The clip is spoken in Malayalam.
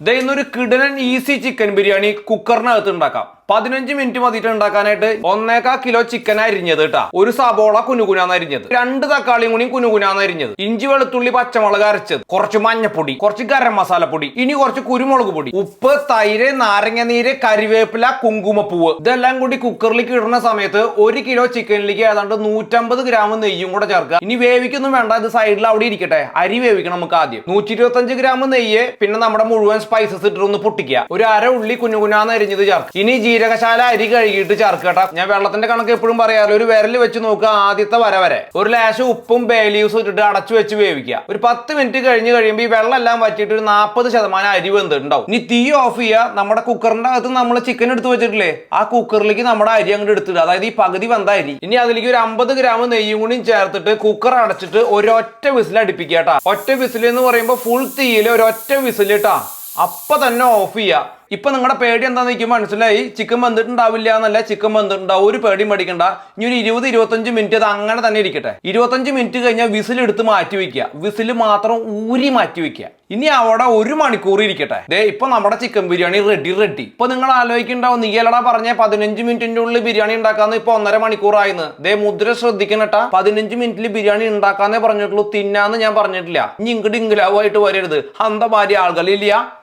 ദേ ഇന്നൊരു കിടനൻ ഈസി ചിക്കൻ ബിരിയാണി കുക്കറിനകത്ത് ഉണ്ടാക്കാം. പതിനഞ്ച് മിനിറ്റ് മതിയിട്ട് ഉണ്ടാക്കാനായിട്ട് ഒന്നേക്കാ കിലോ ചിക്കൻ അരിഞ്ഞത് കേട്ടാ ഒരു സബോള കുനുകുനാന്ന് അരിഞ്ഞത്. രണ്ട് തക്കാളിയും കൂടി കുനുകുനാന്ന് അരിഞ്ഞത്. ഇഞ്ചി വെളുത്തുള്ളി പച്ചമുളക് അരച്ചത്. കുറച്ച് മഞ്ഞപ്പൊടി കുറച്ച് ഗരം മസാലപ്പൊടി ഇനി കുറച്ച് കുരുമുളക് പൊടി. ഉപ്പ് തൈര് നാരങ്ങ നീര് കരിവേപ്പില കുങ്കുമപ്പൂവ്. ഇതെല്ലാം കൂടി കുക്കറിലേക്ക് ഇടുന്ന സമയത്ത് ഒരു കിലോ ചിക്കനിലേക്ക് ഏതാണ്ട് നൂറ്റമ്പത് ഗ്രാം നെയ്യും കൂടെ ചേർക്കുക. ഇനി വേവിക്കൊന്നും വേണ്ട ഇത് സൈഡിൽ അവിടെ ഇരിക്കട്ടെ. അരി വേവിക്കണം നമുക്ക് ആദ്യം. നൂറ്റി ഇരുപത്തഞ്ച് ഗ്രാം നെയ്യ് പിന്നെ നമ്മുടെ മുഴുവൻ സ്പൈസസ് ഇട്ടിട്ടൊന്ന് പൊട്ടിക്കുക. ഒരു അര ഉള്ളി കുഞ്ഞുകുഞ്ഞാന്ന് അരിഞ്ഞത് ചേർക്കുക. ഇനി ജീരകശാല അരി കഴുകിയിട്ട് ചേർക്കട്ട. ഞാൻ വെള്ളത്തിന്റെ കണക്ക് എപ്പോഴും പറയാറ് ഒരു വിരൽ വെച്ച് നോക്കുക ആദ്യത്തെ വര വരെ. ഒരു ലേശം ഉപ്പും ബേലീവ്സും ഇട്ടിട്ട് അടച്ചു വെച്ച് വേവിക്കുക. ഒരു പത്ത് മിനിറ്റ് കഴിഞ്ഞ് കഴിയുമ്പോൾ ഈ വെള്ളം എല്ലാം വറ്റിയിട്ട് ഒരു നാൽപ്പത് ശതമാനം അരി വെന്തിട്ടുണ്ടാവും. ഇനി തീ ഓഫ് ചെയ്യുക. നമ്മുടെ കുക്കറിന്റെ അകത്ത് നമ്മൾ ചിക്കൻ എടുത്ത് വെച്ചിട്ടില്ലേ? ആ കുക്കറിലേക്ക് നമ്മുടെ അരി അങ്ങോട്ട് എടുത്തിടുക. അതായത് ഈ പകുതി വന്ന അരി. ഇനി അതിലേക്ക് ഒരു അമ്പത് ഗ്രാം നെയ്യും കൂടിയും ചേർത്തിട്ട് കുക്കർ അടച്ചിട്ട് ഒരൊറ്റ വിസിൽ അടുപ്പിക്കുക കേട്ടാ ഒറ്റ വിസിൽ എന്ന് പറയുമ്പോൾ ഫുൾ തീയിൽ ഒരൊറ്റ വിസിൽ കേട്ടാ അപ്പൊ തന്നെ ഓഫ് ചെയ്യുക. ഇപ്പൊ നിങ്ങളുടെ പേടി എന്താന്ന് എനിക്ക് മനസ്സിലായി. ചിക്കൻ വന്നിട്ടുണ്ടാവില്ല എന്നല്ല ചിക്കൻ വന്നിട്ടുണ്ടാവും ഒരു പേടി മേടിക്കണ്ട ഇനി ഒരു ഇരുപത് ഇരുപത്തഞ്ച് മിനിറ്റ് അത് അങ്ങനെ തന്നെ ഇരിക്കട്ടെ. ഇരുപത്തഞ്ച് മിനിറ്റ് കഴിഞ്ഞാൽ വിസിൽ എടുത്ത് മാറ്റി വെക്കുക. വിസിൽ മാത്രം ഊരി മാറ്റി വെക്കുക. ഇനി അവിടെ ഒരു മണിക്കൂർ ഇരിക്കട്ടെ. ദേ ഇപ്പൊ നമ്മുടെ ചിക്കൻ ബിരിയാണി റെഡി റെഡി ഇപ്പൊ നിങ്ങൾ ആലോചിക്കുന്നുണ്ടാവും നീ പറഞ്ഞ പതിനഞ്ച് മിനിറ്റിന്റെ ഉള്ളിൽ ബിരിയാണി ഉണ്ടാക്കാന്ന് ഇപ്പൊ ഒന്നര മണിക്കൂർ മണിക്കൂറായിന്ന്. ദേ മുദ്ര ശ്രദ്ധിക്കണട്ടാ പതിനഞ്ച് മിനിറ്റിൽ ബിരിയാണി ഉണ്ടാക്കാന്നേ പറഞ്ഞിട്ടുള്ളൂ. തിന്നാന്ന് ഞാൻ പറഞ്ഞിട്ടില്ല. ഇനി ഇങ്ങോട്ട് ഇംഗ്ലാവായിട്ട് വരരുത്. അന്ത ഭാര്യ ആളുകളില്ല.